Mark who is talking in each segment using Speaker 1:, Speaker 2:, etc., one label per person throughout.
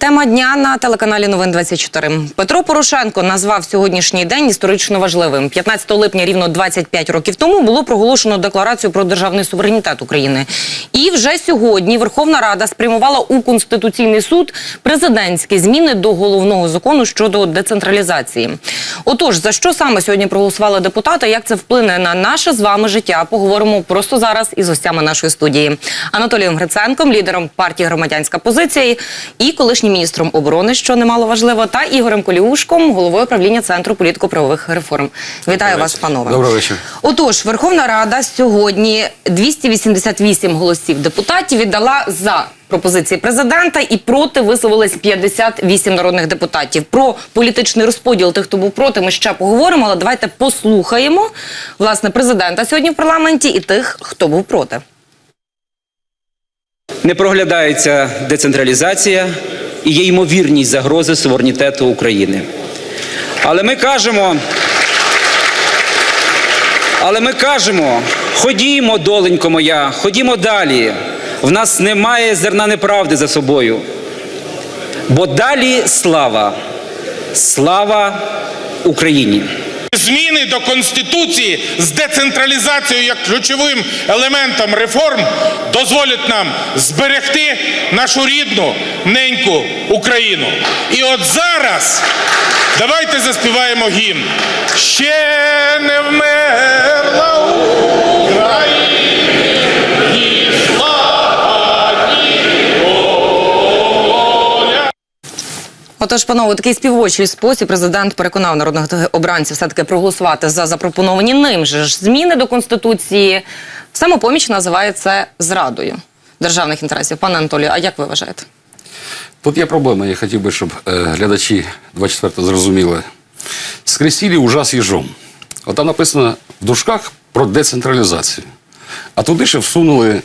Speaker 1: Тема дня на телеканалі Новин 24. Петро Порошенко назвав сьогоднішній день історично важливим. 15 липня, рівно 25 років тому, було проголошено декларацію про державний суверенітет України. І вже сьогодні Верховна Рада спрямувала у конституційний суд президентські зміни до головного закону щодо децентралізації. Отож, за що саме сьогодні проголосували депутати? Як це вплине на наше з вами життя? Поговоримо просто зараз із гостями нашої студії Анатолієм Гриценком, лідером партії Громадянська позиція і колишнім міністром оборони, що немало важливо, та Ігорем Коліушком, головою правління центру політико-правових реформ. Вітаю вас, панове.
Speaker 2: Доброго вечора.
Speaker 1: Отож, Верховна Рада сьогодні 288 голосів депутатів віддала за пропозиції президента і проти висловились 58 народних депутатів. Про політичний розподіл тих, хто був проти, ми ще поговоримо. Але давайте послухаємо власне президента сьогодні в парламенті і тих, хто був проти.
Speaker 3: Не проглядається децентралізація і є ймовірність загрози суверенітету України. Але ми кажемо, але ми кажемо, ходімо, доленько моя, ходімо далі. В нас немає зерна неправди за собою. Бо далі слава, слава Україні.
Speaker 4: Зміни до конституції з децентралізацією як ключовим елементом реформ дозволять нам зберегти нашу рідну неньку Україну. І от зараз давайте заспіваємо гімн. Ще не вмерла
Speaker 1: Отож, панове, такий співочий спосіб президент переконав народних обранців все-таки проголосувати за запропоновані ним же ж зміни до конституції. Самопоміч називає це зрадою державних інтересів. Пане Анатолію, а як ви вважаєте?
Speaker 2: Тут є проблема. Я хотів би, щоб е, глядачі 24-го зрозуміли. Скресили ужас їжом. От написано в дужках про децентралізацію. А туди ще всунули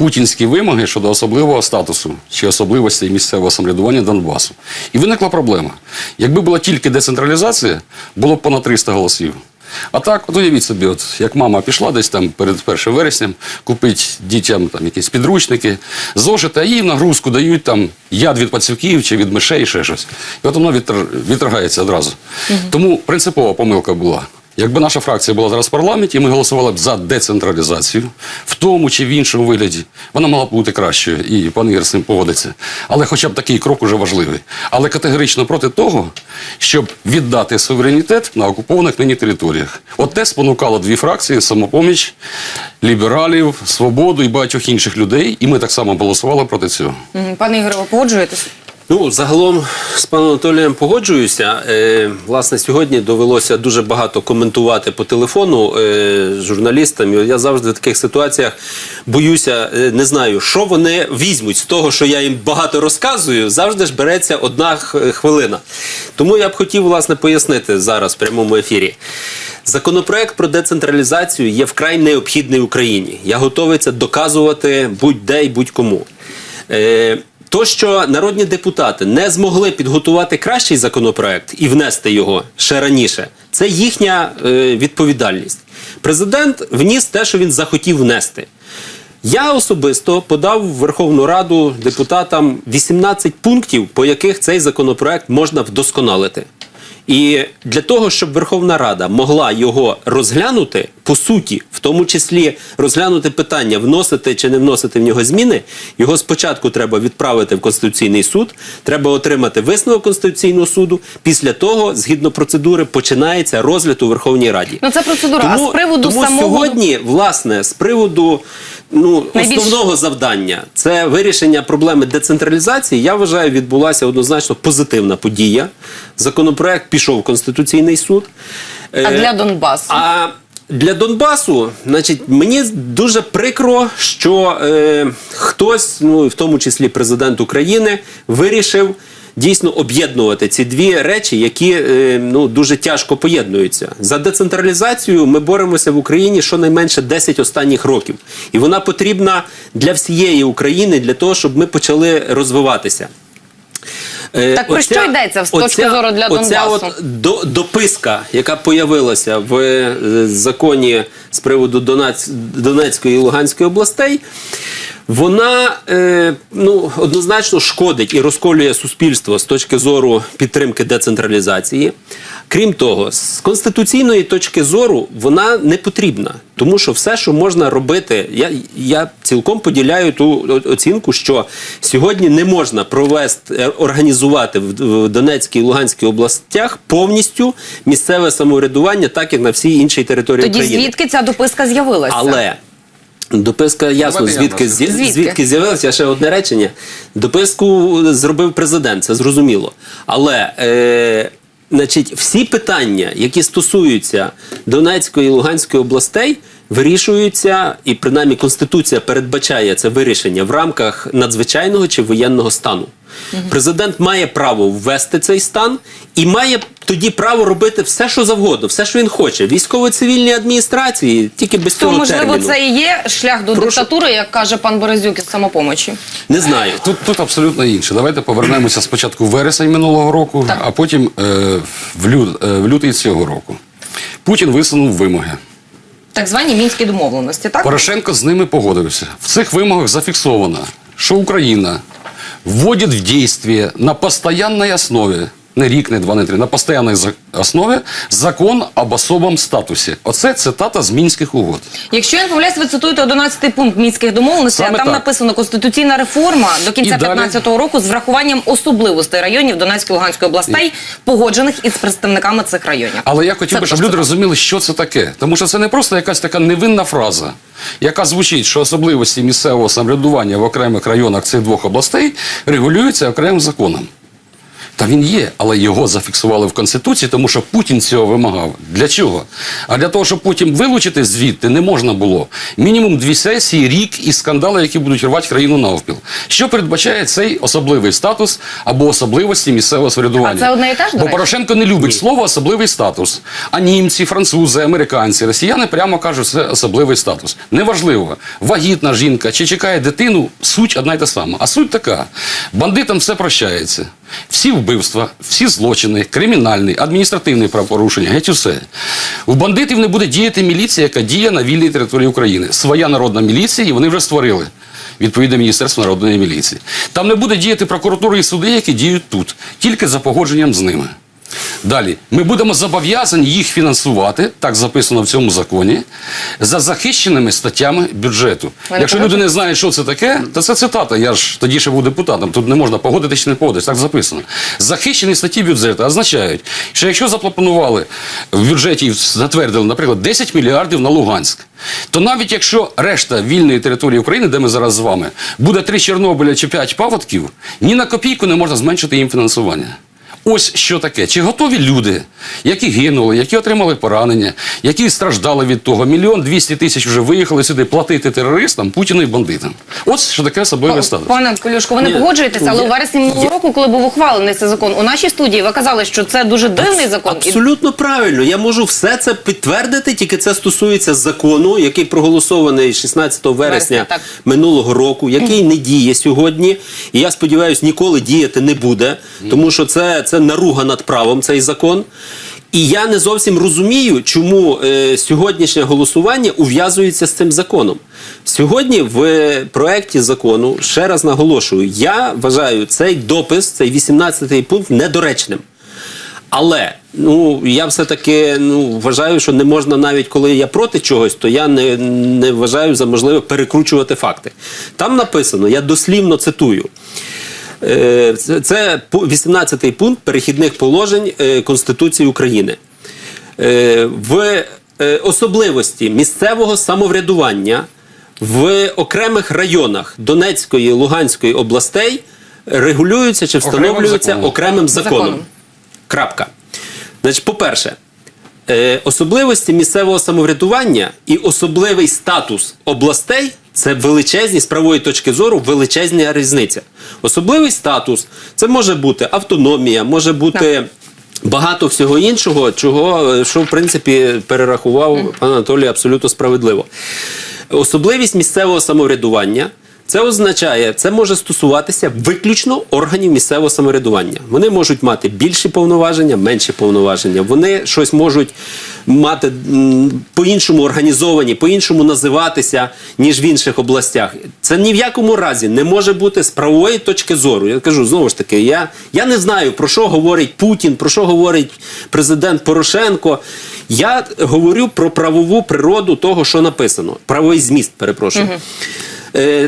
Speaker 2: путінські вимоги щодо особливого статусу чи особливостей місцевого самоврядування Донбасу. І виникла проблема. Якби була тільки децентралізація, було б понад 300 голосів. А так, от уявіть собі, от як мама пішла десь там перед 1 вересням, купить дітям там якісь підручники, зошити, а їй нагрузку дають там яд від пацюків чи від мишей, ще щось. І от воно відтр... відторгається одразу. Тому принципова помилка була. Якби наша фракція була зараз в парламенті, ми голосували б за децентралізацію, в тому чи в іншому вигляді, вона могла б бути кращою, і пан Ігор з цим погодиться. Але хоча б такий крок уже важливий. Але категорично проти того, щоб віддати суверенітет на окупованих нині територіях. От те спонукало дві фракції: самопоміч, лібералів, свободу і багатьох інших людей. І ми так само голосували проти цього.
Speaker 1: Пане Ігоре, ви погоджуєтесь?
Speaker 5: Ну, загалом з паном Анатолієм погоджуюся. Е, власне, сьогодні довелося дуже багато коментувати по телефону е, журналістам. Я завжди в таких ситуаціях боюся, е, не знаю, що вони візьмуть з того, що я їм багато розказую. Завжди ж береться одна хвилина. Тому я б хотів власне пояснити зараз в прямому ефірі. Законопроект про децентралізацію є вкрай необхідний Україні. Я готовий це доказувати будь-де і будь-кому. Е, то, що народні депутати не змогли підготувати кращий законопроект і внести його ще раніше, це їхня е, відповідальність. Президент вніс те, що він захотів внести. Я особисто подав в Верховну Раду депутатам 18 пунктів, по яких цей законопроект можна вдосконалити. І для того, щоб Верховна Рада могла його розглянути, по суті, в тому числі розглянути питання, вносити чи не вносити в нього зміни, його спочатку треба відправити в Конституційний суд, треба отримати висновок Конституційного суду. Після того, згідно процедури, починається розгляд у Верховній Раді.
Speaker 1: Ну, це процедура. А з приводу
Speaker 5: тому
Speaker 1: самого-
Speaker 5: сьогодні, власне, з приводу ну,
Speaker 1: Найбільш-
Speaker 5: основного завдання це вирішення проблеми децентралізації. Я вважаю, відбулася однозначно позитивна подія. Законопроект пішов в Конституційний суд.
Speaker 1: А
Speaker 5: Е,
Speaker 1: для Донбасу?
Speaker 5: а для Донбасу, значить, мені дуже прикро, що е, хтось, ну в тому числі президент України, вирішив дійсно об'єднувати ці дві речі, які е, ну дуже тяжко поєднуються. За децентралізацію ми боремося в Україні щонайменше 10 останніх років, і вона потрібна для всієї України для того, щоб ми почали розвиватися. Е,
Speaker 1: Так про що йдеться з точки зору для
Speaker 5: Оця
Speaker 1: Донбасу?
Speaker 5: от до, дописка, яка появилася в е, законі з приводу Донаць, Донецької і Луганської областей, Вона е, ну, однозначно шкодить і розколює суспільство з точки зору підтримки децентралізації. Крім того, з конституційної точки зору вона не потрібна, тому що все, що можна робити, я, я цілком поділяю ту оцінку, що сьогодні не можна провести е, організувати в, Донецькій і Луганській областях повністю місцеве самоврядування, так як на всій іншій території
Speaker 1: Тоді
Speaker 5: України.
Speaker 1: звідки ця дописка з'явилася?
Speaker 5: Але дописка ясно, звідки,
Speaker 1: Звідки?
Speaker 5: звідки з'явилася ще одне речення. Дописку зробив президент, це зрозуміло. Але е, значить, всі питання, які стосуються Донецької і Луганської областей, вирішуються, і принаймні Конституція передбачає це вирішення в рамках надзвичайного чи воєнного стану. Президент має право ввести цей стан і має тоді право робити все, що завгодно, все, що він хоче. Військово-цивільній адміністрації, тільки без
Speaker 1: То,
Speaker 5: цього
Speaker 1: можливо,
Speaker 5: терміну.
Speaker 1: це і є шлях до
Speaker 5: Прошу.
Speaker 1: диктатури, як каже пан Березюк із самопомочі.
Speaker 5: Не знаю.
Speaker 2: Тут, тут абсолютно інше. Давайте повернемося спочатку в вересень минулого року, а потім е, в, лю, е, в лютий цього року. Путін висунув вимоги.
Speaker 1: Так звані мінські домовленості, так?
Speaker 2: Порошенко з ними погодився. В цих вимогах зафіксовано, що Україна вводить в дійство на постоянной основі, не рік, не два, не три, на постоянній за- основі закон об особому статусі. Оце цитата з Мінських угод.
Speaker 1: Якщо я не помиляюсь, ви цитуєте 11 пункт мінських домовленостей, а там
Speaker 2: так.
Speaker 1: написано конституційна реформа до кінця
Speaker 2: І далі-
Speaker 1: 15-го року з врахуванням особливостей районів Донецької Луганської областей, погоджених із представниками цих районів.
Speaker 2: Але я хотів
Speaker 1: Це
Speaker 2: би, щоб люди розуміли, що це таке. Тому що це не просто якась така невинна фраза, яка звучить, що особливості місцевого самоврядування в окремих районах цих двох областей регулюються окремим законом. Та він є, але його зафіксували в Конституції, тому що Путін цього вимагав. Для чого? А для того, щоб потім вилучити звідти не можна було. Мінімум дві сесії, рік і скандали, які будуть рвати країну навпіл. Що передбачає цей особливий статус або особливості місцевого самоврядування?
Speaker 1: А це одне і те ж,
Speaker 2: Бо? Порошенко не любить слово особливий статус. А німці, французи, американці, росіяни прямо кажуть, це особливий статус. Неважливо, вагітна жінка чи чекає дитину, суть одна й та сама. А суть така: бандитам все прощається. Всі вбивства, всі злочини, кримінальні, адміністративні правопорушення, геть усе. У бандитів не буде діяти міліція, яка діє на вільній території України. Своя народна міліція, і вони вже створили. Відповідне Міністерство народної міліції. Там не буде діяти прокуратури і суди, які діють тут, тільки за погодженням з ними. Далі, ми будемо зобов'язані їх фінансувати, так записано в цьому законі, за захищеними статтями бюджету. Якщо люди не знають, що це таке, то це цитата. Я ж тоді ще був депутатом. Тут не можна погодитись чи не погодитись. Так записано. Захищені статті бюджету означають, що якщо запланували в бюджеті і затвердили, наприклад, 10 мільярдів на Луганськ, то навіть якщо решта вільної території України, де ми зараз з вами, буде 3 Чорнобиля чи 5 паводків, ні на копійку не можна зменшити їм фінансування. Ось що таке. Чи готові люди, які гинули, які отримали поранення, які страждали від того, мільйон двісті тисяч вже виїхали сюди платити терористам, Путіну і бандитам. Ось що таке особливий статус.
Speaker 1: Пане Колюшко, ви не погоджуєтеся, але у вересні минулого року, коли був ухвалений цей закон, у нашій студії ви казали, що це дуже дивний закон.
Speaker 5: Абсолютно правильно. Я можу все це підтвердити, тільки це стосується закону, який проголосований 16 вересня
Speaker 1: Вересня, так.
Speaker 5: минулого року, який не діє сьогодні. І я сподіваюся, ніколи діяти не буде, тому що це, це наруга над правом цей закон. І я не зовсім розумію, чому е, сьогоднішнє голосування ув'язується з цим законом. Сьогодні в е, проекті закону, ще раз наголошую, я вважаю цей допис, цей 18 пункт недоречним. Але ну я все-таки ну вважаю, що не можна навіть коли я проти чогось, то я не, не вважаю за можливе перекручувати факти. Там написано, я дослівно цитую. Е, Це, це пу- 18 пункт перехідних положень е, Конституції України. Е, В особливості місцевого самоврядування в окремих районах Донецької і Луганської областей регулюються чи
Speaker 2: Окремим
Speaker 5: встановлюються
Speaker 2: законом.
Speaker 5: окремим законом.
Speaker 1: Законом.
Speaker 5: Крапка. Значить, по-перше, особливості місцевого самоврядування і особливий статус областей це величезні з правої точки зору величезна різниця. Особливий статус це може бути автономія, може бути. Багато всього іншого, чого е, що в принципі перерахував пан Анатолій абсолютно справедливо. Особливість місцевого самоврядування Це означає, це може стосуватися виключно органів місцевого самоврядування. Вони можуть мати більші повноваження, менші повноваження. Вони щось можуть мати по-іншому організовані, по-іншому називатися, ніж в інших областях. Це ні в якому разі не може бути з правової точки зору. Я кажу знову ж таки, я, я не знаю про що говорить Путін, про що говорить президент Порошенко. Я говорю про правову природу того, що написано. Правовий зміст, перепрошую. Е,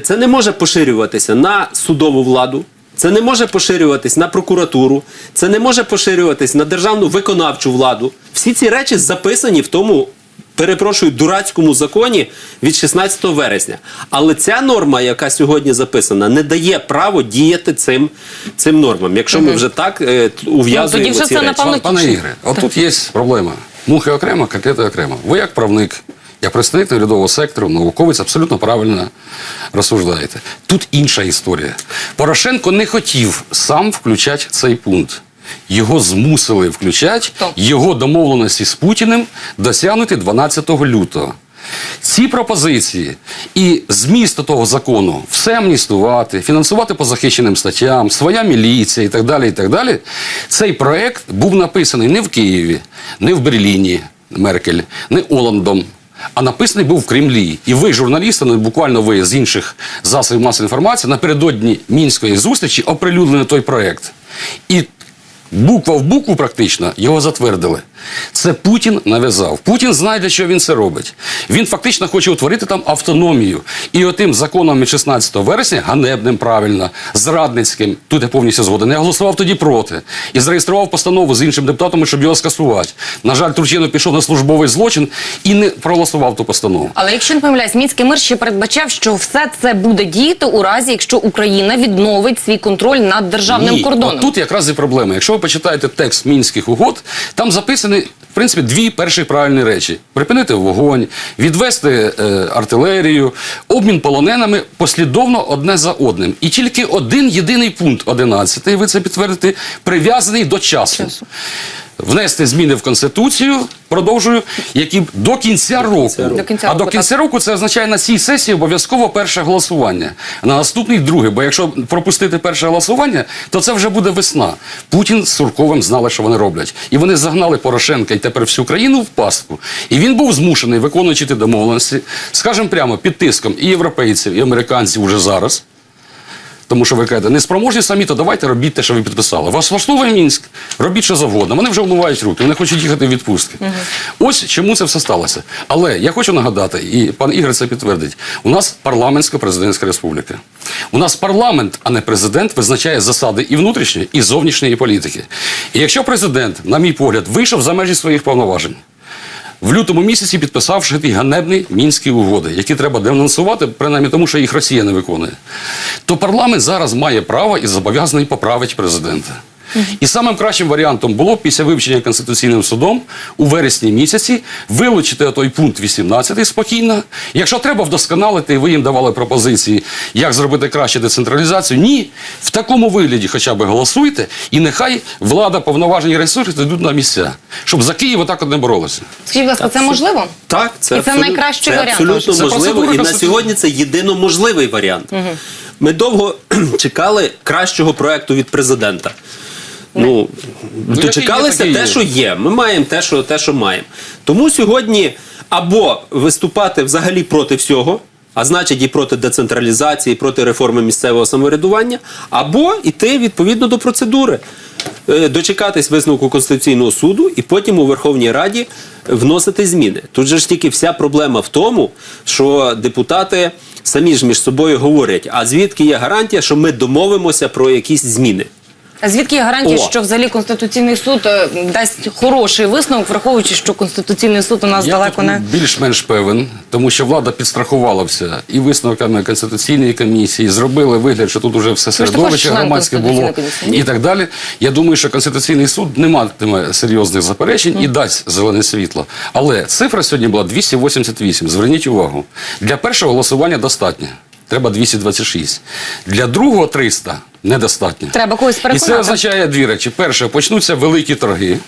Speaker 5: Це не може поширюватися на судову владу. Це не може поширюватись на прокуратуру, це не може поширюватись на державну виконавчу владу. Всі ці речі записані в тому, перепрошую, дурацькому законі від 16 вересня. Але ця норма, яка сьогодні записана, не дає право діяти цим, цим нормам. Якщо ми вже так е, ув'язуємо
Speaker 1: Ну, тоді вже
Speaker 5: ці
Speaker 1: це,
Speaker 5: речі.
Speaker 2: Пане
Speaker 1: Логічно.
Speaker 2: Ігоре, от тут є проблема. Мухи окремо, котлети окремо. Ви як правник, як представник наглядового сектору, науковець абсолютно правильно розсуждаєте. Тут інша історія. Порошенко не хотів сам включати цей пункт. Його змусили включати, його домовленості з Путіним досягнути 12 лютого. Ці пропозиції і зміст того закону все амністувати, фінансувати по захищеним статтям, своя міліція і так далі. і так далі. Цей проект був написаний не в Києві, не в Берліні Меркель, не Оландом. А написаний був в Кремлі. І ви, журналісти, ну буквально ви з інших засобів масової інформації, напередодні мінської зустрічі оприлюднили той проект. І буква в букву практично його затвердили. Це Путін нав'язав. Путін знає, для чого він це робить. Він фактично хоче утворити там автономію. І отим законом від 16 вересня, ганебним правильно, зрадницьким, тут я повністю згоден, я голосував тоді проти. І зареєстрував постанову з іншим депутатом, щоб його скасувати. На жаль, Турчинов пішов на службовий злочин і не проголосував ту постанову.
Speaker 1: Але якщо не помиляюсь, мінський мир ще передбачав, що все це буде діяти у разі, якщо Україна відновить свій контроль над державним
Speaker 2: Ні,
Speaker 1: кордоном.
Speaker 2: От тут якраз і проблема. Якщо ви почитаєте текст мінських угод, там записані. В принципі, дві перші правильні речі: припинити вогонь, відвести е, артилерію, обмін полоненими послідовно одне за одним. І тільки один єдиний пункт 11, ви це підтвердите, прив'язаний до часу. Внести зміни в конституцію, продовжую, які б до кінця року.
Speaker 1: До кінця
Speaker 2: а
Speaker 1: року,
Speaker 2: до кінця року це означає на цій сесії обов'язково перше голосування. На наступний друге. Бо якщо пропустити перше голосування, то це вже буде весна. Путін з Сурковим знали, що вони роблять. І вони загнали Порошенка і тепер всю країну в пастку. І він був змушений, виконуючи домовленості, скажімо прямо, під тиском і європейців, і американців уже зараз. Тому що ви кажете, не спроможні самі, то давайте робіть те, що ви підписали. Вас влаштовує Мінськ, робіть що завгодно. Вони вже вмивають руки, вони хочуть їхати в відпустки. Ось чому це все сталося. Але я хочу нагадати, і пан Ігор це підтвердить: у нас парламентська президентська республіка. У нас парламент, а не президент, визначає засади і внутрішньої, і зовнішньої політики. І якщо президент, на мій погляд, вийшов за межі своїх повноважень. В лютому місяці підписавши ті ганебні мінські угоди, які треба денонсувати, принаймні тому, що їх Росія не виконує, то парламент зараз має право і зобов'язаний поправити президента. І самим кращим варіантом було після вивчення Конституційним судом у вересні місяці вилучити той пункт 18 спокійно. Якщо треба вдосконалити, ви їм давали пропозиції, як зробити краще децентралізацію. Ні, в такому вигляді хоча б голосуйте, і нехай влада, повноважені ресурси йдуть на місця, щоб за Київ отак от не боролися.
Speaker 1: Скажіть, будь ласка, це можливо?
Speaker 5: Так, це,
Speaker 1: І це
Speaker 5: абсолютно-
Speaker 1: найкращий
Speaker 5: це
Speaker 1: варіант.
Speaker 5: абсолютно
Speaker 2: Це
Speaker 5: можливо. І на сьогодні це єдино можливий варіант. Ми довго чекали кращого проекту від президента. Ну,
Speaker 2: є,
Speaker 5: дочекалися те, що є. Ми маємо те, що, те, що маємо. Тому сьогодні або виступати взагалі проти всього, а значить і проти децентралізації, і проти реформи місцевого самоврядування, або йти відповідно до процедури. Е, Дочекатись висновку Конституційного суду і потім у Верховній Раді вносити зміни. Тут же ж тільки вся проблема в тому, що депутати самі ж між собою говорять: а звідки є гарантія, що ми домовимося про якісь зміни?
Speaker 1: А звідки є гарантія,
Speaker 5: О.
Speaker 1: що взагалі Конституційний суд е, дасть хороший висновок, враховуючи, що Конституційний суд у нас
Speaker 2: Я
Speaker 1: далеко
Speaker 2: тут
Speaker 1: не.
Speaker 2: більш-менш певен, тому що влада підстрахувалася і висновками Конституційної комісії, зробили вигляд, що тут уже все
Speaker 1: також
Speaker 2: середовище
Speaker 1: член
Speaker 2: громадське було
Speaker 1: Конституційної комісії.
Speaker 2: і так далі. Я думаю, що Конституційний суд не матиме серйозних заперечень і дасть зелене світло. Але цифра сьогодні була 288. Зверніть увагу. Для першого голосування достатньо. Треба 226. Для другого 300 недостатньо.
Speaker 1: Треба когось
Speaker 2: І це означає дві речі. Перше, почнуться великі торги.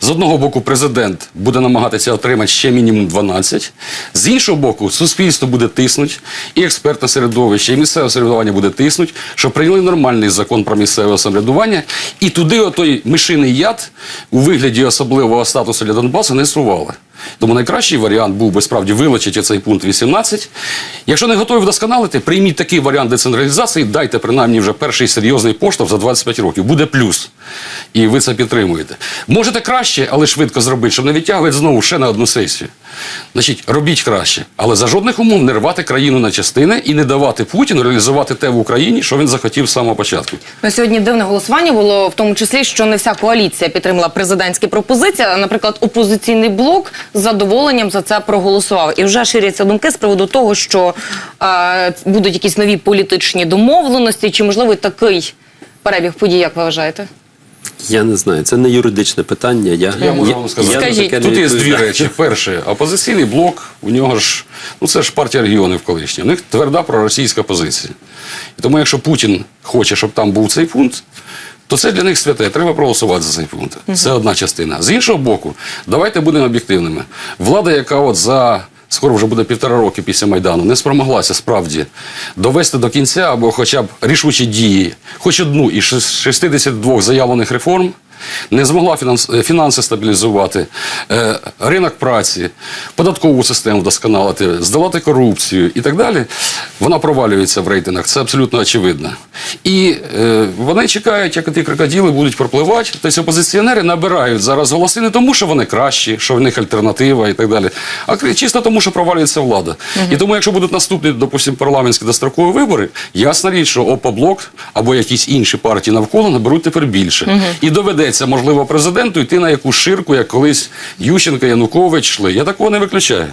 Speaker 2: З одного боку, президент буде намагатися отримати ще мінімум 12. З іншого боку, суспільство буде тиснути, і експертне середовище, і місцеве самоврядування буде тиснути, щоб прийняли нормальний закон про місцеве самоврядування, і туди отой мишиний яд у вигляді особливого статусу для Донбасу не сували. Тому найкращий варіант був би справді вилучити цей пункт 18. Якщо не готові вдосконалити, прийміть такий варіант децентралізації, дайте принаймні вже перший серйозний поштовх за 25 років. Буде плюс. І ви це підтримуєте. Можете краще, але швидко зробити, щоб не відтягувати знову ще на одну сесію. Значить, робіть краще, але за жодних умов не рвати країну на частини і не давати Путіну реалізувати те в Україні, що він захотів з самого початку.
Speaker 1: На сьогодні дивне голосування було в тому числі, що не вся коаліція підтримала президентські пропозиції. а, Наприклад, опозиційний блок з задоволенням за це проголосував. І вже ширяться думки з приводу того, що е, будуть якісь нові політичні домовленості, чи можливо такий перебіг подій, як ви вважаєте?
Speaker 5: Я не знаю, це не юридичне питання. Я,
Speaker 2: Я можу вам сказати.
Speaker 1: Скажіть.
Speaker 5: таке
Speaker 2: Тут є дві речі. Перше, опозиційний блок, у нього ж, ну це ж партія регіонів колишня. У них тверда проросійська позиція. І тому, якщо Путін хоче, щоб там був цей пункт, то це для них святе. Треба проголосувати за цей пункт. Це одна частина. З іншого боку, давайте будемо об'єктивними. Влада, яка от за. Скоро вже буде півтора роки після Майдану, не спромоглася справді довести до кінця або хоча б рішучі дії, хоч одну із 62 заявлених реформ, не змогла е, фінанси стабілізувати, е, ринок праці, податкову систему вдосконалити, здолати корупцію і так далі, вона провалюється в рейтингах. Це абсолютно очевидно. І е, вони чекають, як ті крокодили будуть пропливати. Тобто опозиціонери набирають зараз голоси не тому, що вони кращі, що в них альтернатива і так далі, а чисто тому, що провалюється влада. І тому, якщо будуть наступні, допустимо, парламентські дострокові вибори, ясна річ, що ОПО-блок або якісь інші партії навколо наберуть тепер більше. І доведеться, можливо, президенту йти на якусь ширку, як колись Ющенко, Янукович йшли. Я такого не виключаю.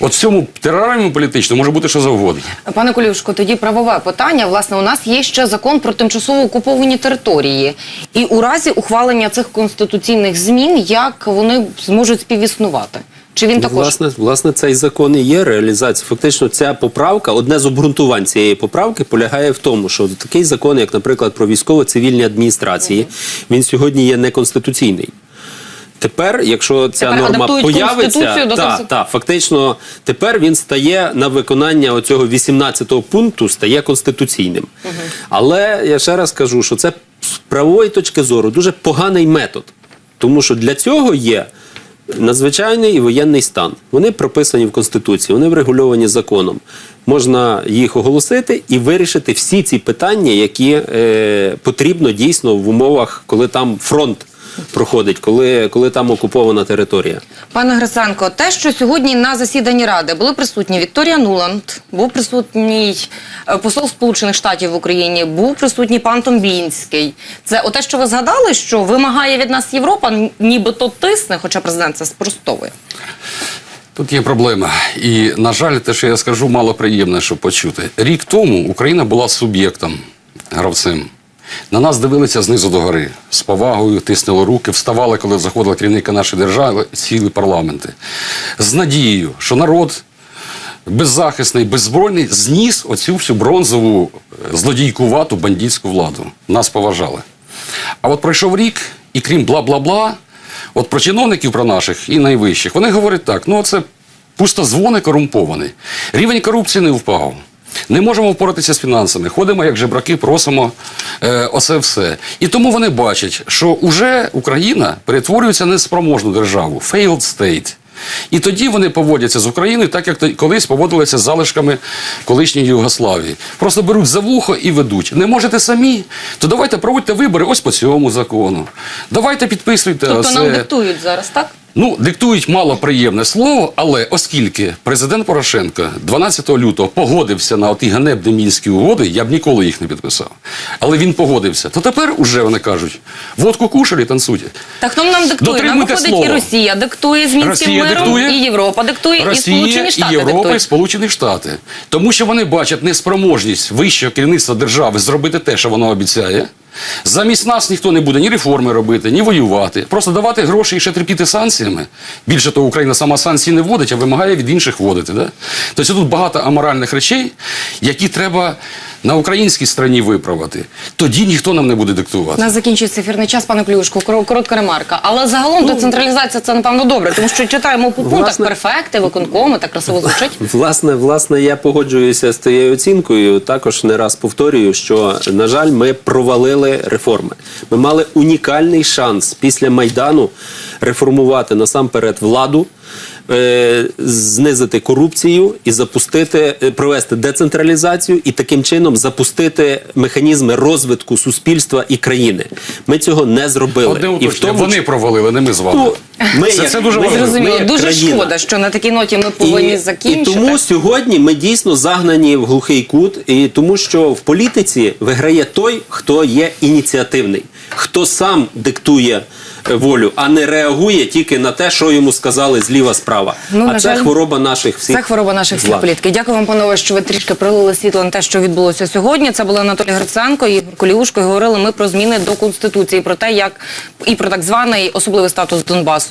Speaker 2: От в цьому тераріумі політичному може бути що завгодно.
Speaker 1: Пане Колюшко, тоді правове питання. Власне, у нас є ще закон про тимчасово окуповані території, і у разі ухвалення цих конституційних змін, як вони зможуть співіснувати? Чи він також
Speaker 5: Власне, власне, цей закон і є реалізація. Фактично, ця поправка, одне з обґрунтувань цієї поправки полягає в тому, що такий закон, як, наприклад, про військово-цивільні адміністрації, він сьогодні є неконституційний. Тепер, якщо ця
Speaker 1: Тепер
Speaker 5: норма появиться,
Speaker 1: до
Speaker 5: та, та, фактично тепер він стає на виконання оцього 18-го пункту стає конституційним. Але я ще раз кажу, що це з правової точки зору дуже поганий метод, тому що для цього є надзвичайний і воєнний стан. Вони прописані в Конституції, вони врегульовані законом. Можна їх оголосити і вирішити всі ці питання, які е, потрібно дійсно в умовах, коли там фронт проходить, коли, коли там окупована територія.
Speaker 1: Пане Гриценко, те, що сьогодні на засіданні ради були присутні Вікторія Нуланд, був присутній е, посол Сполучених Штатів в Україні, був присутній пан Томбінський. Це оте, що ви згадали, що вимагає від нас Європа, нібито тисне, хоча президент це спростовує.
Speaker 2: Тут є проблема. І, на жаль, те, що я скажу, мало приємне, щоб почути. Рік тому Україна була суб'єктом, гравцем. На нас дивилися знизу до гори, з повагою, тиснули руки, вставали, коли заходила керівника нашої держави, цілі парламенти. З надією, що народ беззахисний, беззбройний зніс оцю всю бронзову е, злодійкувату бандитську владу. Нас поважали. А от пройшов рік, і крім бла-бла-бла, от про чиновників про наших і найвищих, вони говорять так: ну це пустозвони корумпований. Рівень корупції не впав. Не можемо впоратися з фінансами. Ходимо як жебраки, просимо е, оце все. І тому вони бачать, що уже Україна перетворюється на неспроможну державу, failed state. І тоді вони поводяться з Україною так, як колись поводилися з залишками колишньої Югославії. Просто беруть за вухо і ведуть. Не можете самі, то давайте проводьте вибори ось по цьому закону. Давайте підписуйте.
Speaker 1: Тобто нам диктують зараз, так?
Speaker 2: Ну, диктують малоприємне слово, але оскільки президент Порошенко 12 лютого погодився на ті ганебні мінські угоди, я б ніколи їх не підписав. Але він погодився. То тепер уже вони кажуть: водку кушали, танцюйте.
Speaker 1: Так хто нам диктує? Нам виходить
Speaker 2: слова.
Speaker 1: і Росія диктує з мінським
Speaker 2: Росія
Speaker 1: миром,
Speaker 2: диктує,
Speaker 1: і Європа диктує, і Сполучені Штати
Speaker 2: і Європа, і. Сполучені Штати. Тому що вони бачать неспроможність вищого керівництва держави зробити те, що воно обіцяє. Замість нас ніхто не буде ні реформи робити, ні воювати. Просто давати гроші і ще терпіти санкціями. Більше того, Україна сама санкції не вводить, а вимагає від інших вводити. Да? Тобто тут багато аморальних речей, які треба на українській стороні виправити, тоді ніхто нам не буде
Speaker 1: У
Speaker 2: диктувати.
Speaker 1: нас закінчується ефірний час, пане Клюшко. Кор- Коротка ремарка. Але загалом децентралізація це напевно добре, тому що читаємо по пунктах перфекти, виконкоми, так красиво звучить.
Speaker 5: Власне, власне, я погоджуюся з тією оцінкою. Також не раз повторюю, що на жаль, ми провалили реформи. Ми мали унікальний шанс після майдану реформувати насамперед владу. Е, Знизити корупцію і запустити, е, провести децентралізацію і таким чином запустити механізми розвитку суспільства і країни. Ми цього не зробили.
Speaker 2: Одне
Speaker 5: і в тому
Speaker 2: вони провалили, не ми з вами.
Speaker 5: Ну, ми
Speaker 2: Це-
Speaker 5: як-
Speaker 2: це дуже
Speaker 5: ми
Speaker 1: Зрозуміло.
Speaker 5: ми
Speaker 1: Дуже
Speaker 5: країна.
Speaker 1: шкода, що на такій ноті ми повинні
Speaker 5: і,
Speaker 1: закінчити.
Speaker 5: І тому сьогодні ми дійсно загнані в глухий кут, і тому що в політиці виграє той, хто є ініціативний, хто сам диктує волю, а не реагує тільки на те, що йому сказали зліва справа.
Speaker 1: Ну,
Speaker 5: а це
Speaker 1: жаль,
Speaker 5: хвороба наших всіх.
Speaker 1: Це хвороба наших всіх політиків. Дякую вам, панове, що ви трішки пролили світло на те, що відбулося сьогодні. Це були Анатолій Гриценко і Ігор Коліушко. І говорили ми про зміни до конституції, про те, як і про так званий особливий статус Донбасу.